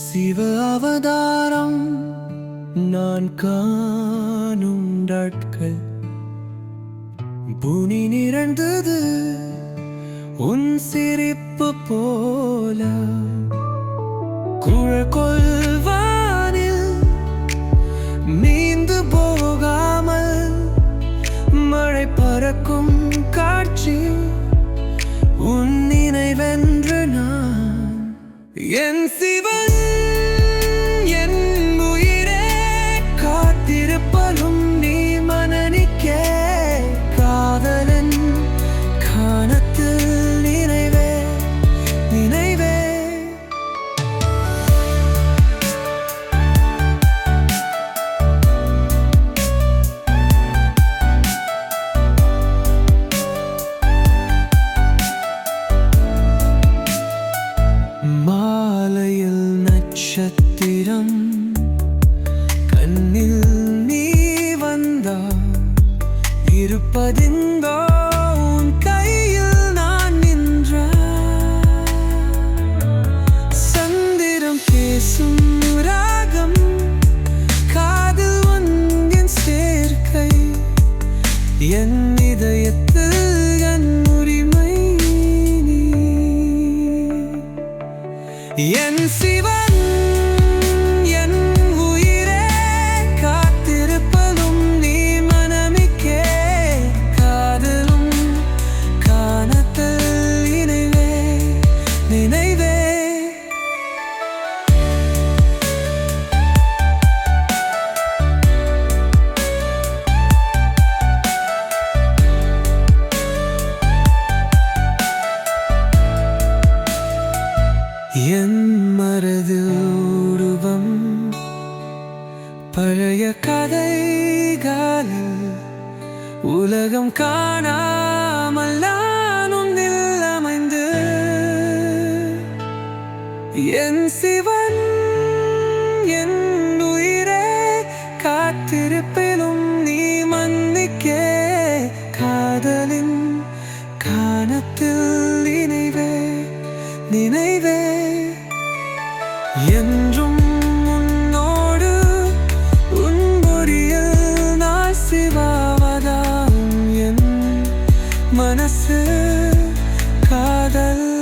சிவ அவதாரம் நான் காணும் நாட்கள் புனி நிறந்தது உன் சிரிப்பு போல. குழக்கொள்வானில் நீந்து போகாமல் மழை பறக்கும் காட்சி உன் நினைவென்று நான் என் சிவன் இருப்பதிந்தோ உன் கையில் நான் நின்ற சந்திரம் பேசும் ராகம் காதில் வந்தின் சேர்க்கை. என் இதயத்தில் என் உரிமை என் சிவன் மனதில் உருவம் பழைய கதைகளில் உலகம் காணாமல் நான் அமைந்து என் சிவன் என் உயிரே காத்திருப்பிலும் நீ மன்னிக்கே. காதலின் காணத்தில் நினைவே நினைவே. என்றும் உன்னோடு உன் பொறியில் நான் சிவாவதாம் என் மனசு காதல்.